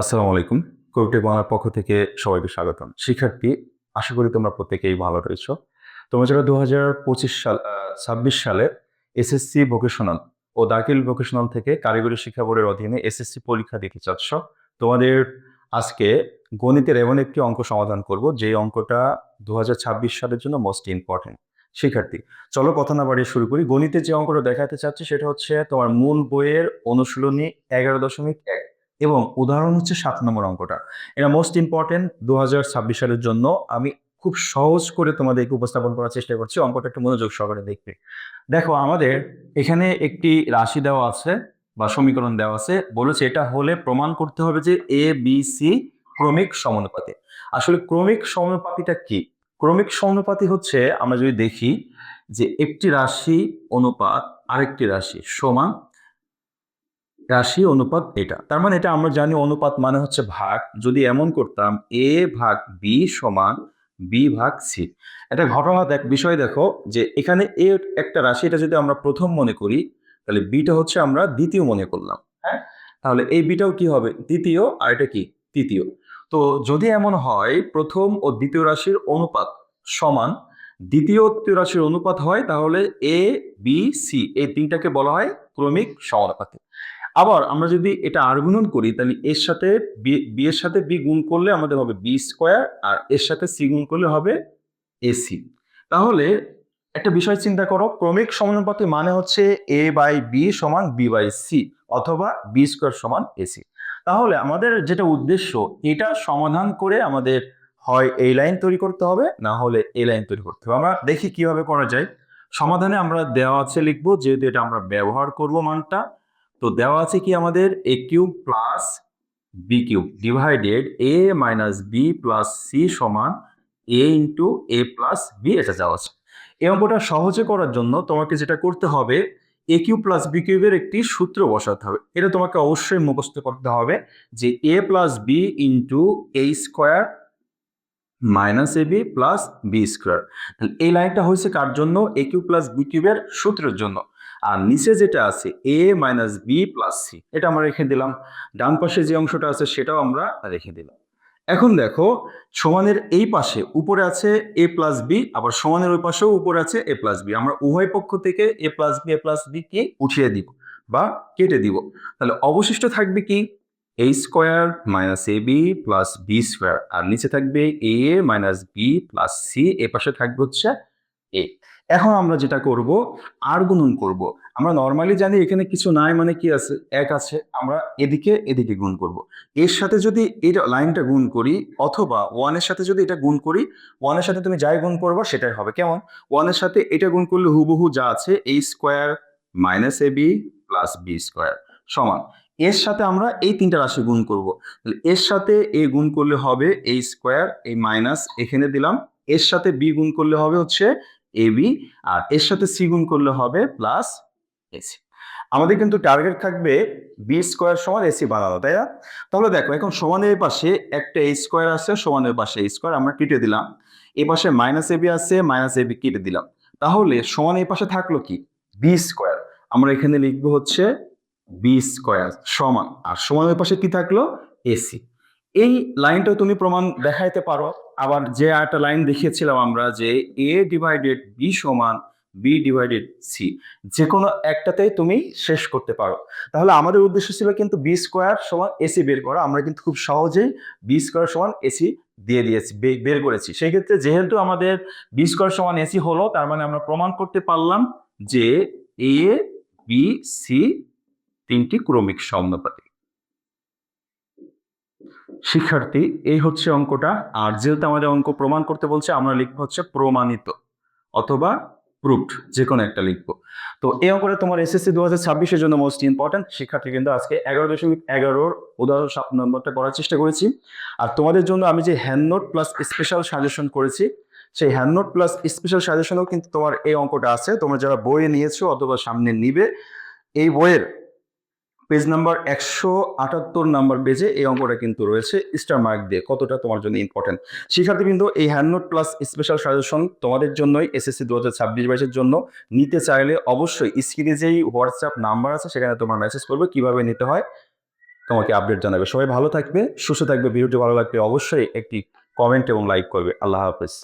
আসসালামু আলাইকুম। কোভিড বাংলার পক্ষ থেকে সবাইকে স্বাগতম। শিক্ষার্থী, আশা করি তোমরা প্রত্যেকেই ভালো রয়েছো। তোমরা যারা দু হাজার পঁচিশ সাল ছাব্বিশ সালে এসএসসি ভোকেশনাল ও দাখিল ভোকেশনাল থেকে কারিগরি শিক্ষা বোর্ডের অধীনে এসএসসি পরীক্ষা দিতে চাচ্ছ, তোমাদের আজকে গণিতের এমন একটি অঙ্ক সমাধান করব যে অঙ্কটা দু হাজার ছাব্বিশ সালের জন্য মোস্ট ইম্পর্টেন্ট শিক্ষার্থী, চলো কথা না বাড়িয়ে শুরু করি। গণিতের যে অঙ্কটা দেখাতে চাচ্ছি, সেটা হচ্ছে তোমার মূল বইয়ের অনুশীলনী এগারো দশমিক এবং উদাহরণ হচ্ছে সাত নম্বর অঙ্কটা। এটা মোস্ট ইম্পর্টেন্ট দু সালের জন্য। আমি খুব সহজ করে তোমাদেরকে উপস্থাপন করার চেষ্টা করছি। অঙ্কটা একটু মনোযোগ সহকারে দেখবে দেখো, আমাদের এখানে একটি রাশি দেওয়া আছে বা সমীকরণ দেওয়া আছে। বলেছে এটা হলে প্রমাণ করতে হবে যে এ বি সি ক্রমিক সমানুপাতি। আসলে ক্রমিক সমানুপাতিটা কি? ক্রমিক সমানুপাতি হচ্ছে আমরা যদি দেখি যে একটি রাশি অনুপাত আরেকটি রাশি সমান রাশি অনুপাত এটা। তার মানে এটা আমরা জানি অনুপাত মানে হচ্ছে ভাগ। যদি এমন করতাম এ ভাগ বি সমান বি ভাগ সি একটা ঘটনা দেখ বিষয় দেখো যে এখানে এ একটা রাশি এটা যদি আমরা প্রথম মনে করি তাহলে বিটা হচ্ছে আমরা দ্বিতীয় মনে করলাম। হ্যাঁ। তাহলে এই বিটাও কি হবে? দ্বিতীয় আর এটা কি? তৃতীয়। তো যদি এমন হয় প্রথম ও দ্বিতীয় রাশির অনুপাত সমান দ্বিতীয় ও তৃতীয় রাশির অনুপাত হয় তাহলে এ বি সি এই তিনটাকে বলা হয় ক্রমিক সমানুপাতি আবার আমরা যদি এটা আর্গুণন করি, তাহলে এর সাথে বি এর সাথে বি গুণ করলে আমাদের হবে বি স্কোয়ার আর এর সাথে সি গুণ করলে হবে এসি তাহলে একটা বিষয় চিন্তা করো, ক্রমিক সমানুপাতি মানে হচ্ছে এ বাই বি সমান বি বাই সি অথবা বি স্কোয়ার সমান এসি তাহলে আমাদের যেটা উদ্দেশ্য, এটা সমাধান করে আমাদের হয় এই লাইন তৈরি করতে হবে, না হলে এই লাইন তৈরি করতে হবে। আমরা দেখি কীভাবে করা যায়। সমাধানে আমরা দেওয়া আছে লিখব, যেহেতু এটা আমরা ব্যবহার করব মানটা। তো দেওয়া আছে কি আমাদের? A cube plus B cube divided A minus B plus C সমান A into A plus B এটা দেওয়া আছে। এই অঙ্কটা সহজে করার জন্য তোমাকে যেটা করতে হবে এ কিউব প্লাস বি কিউবের একটি সূত্র বসাতে হবে। এটা তোমাকে অবশ্যই মুখস্থ করতে হবে যে A plus B into A square minus A B plus B square এই লাইনটা হয়েছে কার জন্য? এ কিউব প্লাস বি কিউবের সূত্রের জন্য। আর নিচে যেটা আছে A minus B plus C এটা আমরা রেখে দিলাম। ডান পাশে যে অংশটা আছে, সেটাও আমরা রেখে দিলাম। এখন দেখো, সমানের এই পাশে উপরে আছে এ প্লাস বি আবার সমানের ওই পাশেও উপরে আছে এ প্লাস বি আমরা উভয় পক্ষ থেকে A plus B A plus B কে উঠিয়ে দিব বা কেটে দিব। তাহলে অবশিষ্ট থাকবে কি? A square minus A B plus B square আর নিচে থাকবে A minus B plus C এ পাশে থাকবে হচ্ছে এ এখন আমরা যেটা করব, আর গুণন করব। আমরা নর্মালি জানি এখানে কিছু নাই মানে কি আছে? এক আছে। আমরা এদিকে এদিকে গুণ করব। এর সাথে যদি এটা লাইনটা গুণ করি, অথবা ওয়ানের সাথে যদি এটা গুণ করি ওয়ানের সাথে তুমি যাই গুণ করব, সেটাই হবে। কেমন? ওয়ানের সাথে এটা গুণ করলে হুবহু যা আছে এই square minus A B plus B square সমান। এর সাথে আমরা এই তিনটা রাশি গুণ করব। তাহলে এর সাথে এ গুণ করলে হবে এই স্কোয়ার এই মাইনাস এখানে দিলাম। এর সাথে বি গুণ করলে হবে হচ্ছে এ বি আর এর সাথে সি করলে হবে প্লাস এসি আমাদের কিন্তু টার্গেট থাকবে বি স্কোয়ার সমান এসি বানানো, তাই না? তাহলে দেখো, এখন সমানের পাশে একটা এ স্কোয়ার আছে, সমানের পাশে এ স্কোয়ার আমরা কেটে দিলাম। এ পাশে মাইনাস এ বি আছে মাইনাস এ বি কেটে দিলাম। তাহলে সমান এই পাশে থাকল কি? বি স্কোয়ার আমরা এখানে লিখব হচ্ছে বি স্কোয়ার সমান। আর সমানের পাশে কি থাকল? এসি এই লাইনটা তুমি প্রমাণ দেখাইতে পারো। আবার যে একটা লাইন দেখিয়েছিলাম আমরা যে এ ডিভাইডেড বি সমান বি ডিভাইডেড সি যে কোনো একটাতেই তুমি শেষ করতে পারো। তাহলে আমাদের উদ্দেশ্য ছিল কিন্তু বি স্কোয়ার সমান এসি বের করা। আমরা কিন্তু খুব সহজেই বি স্কোয়ার সমান এসি দিয়ে দিয়েছি বের করেছি। সেই ক্ষেত্রে যেহেতু আমাদের বি স্কোয়ার সমান এসি হলো, তার মানে আমরা প্রমাণ করতে পারলাম যে এ বি সি তিনটি ক্রমিক সমানুপাতি। শিক্ষার্থী, এই হচ্ছে অঙ্কটা। আর যেহেতু আমাদের অঙ্ক প্রমাণ করতে বলছে, আমরা লিখব হচ্ছে প্রমাণিত অথবা প্রুফড যে কোনো একটা লিখব। তো এই অঙ্কটা তোমার এসএসসি দু হাজার ছাব্বিশের জন্য মোস্ট ইম্পর্টেন্ট শিক্ষার্থী কিন্তু আজকে এগারো দশমিক এগারোর উদাহরণ সাত নম্বরটা করার চেষ্টা করেছি। আর তোমাদের জন্য আমি যে hand note plus special suggestion করেছি, সেই হ্যান্ড নোট প্লাস স্পেশাল সাজেশনও কিন্তু তোমার এই অঙ্কটা আছে। তোমরা যারা বইয়ে নিয়েছো অথবা সামনে নিবে, এই বইয়ের পেজ নাম্বার একশো আটাত্তর নাম্বার পেজে এই অঙ্কটা কিন্তু রয়েছে স্টার মার্ক দিয়ে। কতটা তোমার জন্য ইম্পর্টেন্ট শিক্ষার্থী কিন্তু এই নোট প্লাস স্পেশাল সাজেশন তোমাদের জন্যই এসএসসি দু হাজার ছাব্বিশ বাইশের জন্য। নিতে চাইলে অবশ্যই স্ক্রিনে যেই হোয়াটসঅ্যাপ নাম্বার আছে, সেখানে তোমার মেসেজ করবে, কীভাবে নিতে হয় তোমাকে আপডেট জানাবে। সবাই ভালো থাকবে, সুস্থ থাকবে, ভিডিওটি ভালো লাগবে অবশ্যই একটি কমেন্ট এবং লাইক করবে। আল্লাহ হাফেজ।